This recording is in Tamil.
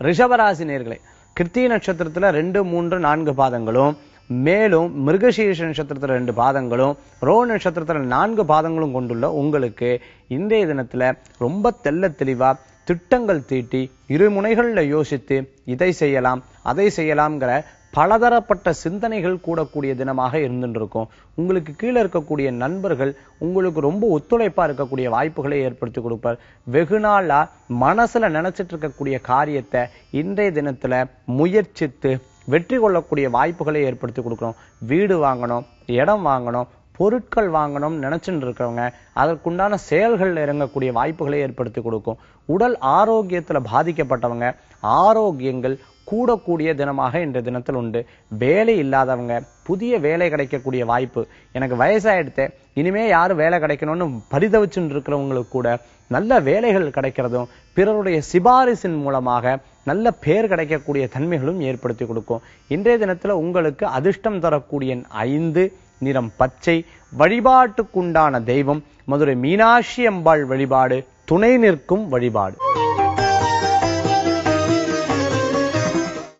ரிஷபராசி நேர்களே கிருத்திகை நட்சத்திரத்தில் ரெண்டு மூன்று நான்கு பாதங்களும் மேலும் மிருகசீரிஷ நட்சத்திரத்தில் ரெண்டு பாதங்களும் ரோ நட்சத்திரத்தில் நான்கு பாதங்களும் கொண்டுள்ள உங்களுக்கு இன்றைய தினத்தில் ரொம்ப தெள்ள தெளிவாக திட்டங்கள் தீட்டி இரு முனைகளில் யோசித்து இதை செய்யலாம் அதை செய்யலாம்ங்கிற பலதரப்பட்ட சிந்தனைகள் கூடக்கூடிய தினமாக இருந்துருக்கும். இருக்கும் உங்களுக்கு கீழே இருக்கக்கூடிய நண்பர்கள் உங்களுக்கு ரொம்ப ஒத்துழைப்பா இருக்கக்கூடிய வாய்ப்புகளை ஏற்படுத்தி கொடுப்பார். வெகு நாளா மனசுல நினைச்சிட்டு இருக்கக்கூடிய காரியத்தை இன்றைய தினத்துல முயற்சித்து வெற்றி கொள்ளக்கூடிய வாய்ப்புகளை ஏற்படுத்தி கொடுக்கணும். வீடு வாங்கணும் இடம் வாங்கணும் பொருட்கள் வாங்கணும் நினைச்சுட்டு இருக்கிறவங்க அதற்குண்டான செயல்கள் இறங்கக்கூடிய வாய்ப்புகளை ஏற்படுத்தி கொடுக்கும். உடல் ஆரோக்கியத்துல பாதிக்கப்பட்டவங்க ஆரோக்கியங்கள் கூடக்கூடிய தினமாக இன்றைய தினத்தில் உண்டு. வேலை இல்லாதவங்க புதிய வேலை கிடைக்கக்கூடிய வாய்ப்பு. எனக்கு வயசாயிடுத்து இனிமே யாரும் வேலை கிடைக்கணும்னு பரிதவிச்சுட்டு இருக்கிறவங்களுக்கு கூட நல்ல வேலைகள் கிடைக்கிறதும் பிறருடைய சிபாரிசின் மூலமாக நல்ல பேர் கிடைக்கக்கூடிய தன்மைகளும் ஏற்படுத்தி கொடுக்கும். இன்றைய தினத்துல உங்களுக்கு அதிர்ஷ்டம் தரக்கூடிய ஐந்து நிறம் பச்சை வழிபாட்டுக்குண்டான தெய்வம் மதுரை மீனாட்சி அம்பாள் வழிபாடு துணை நிற்கும் வழிபாடு.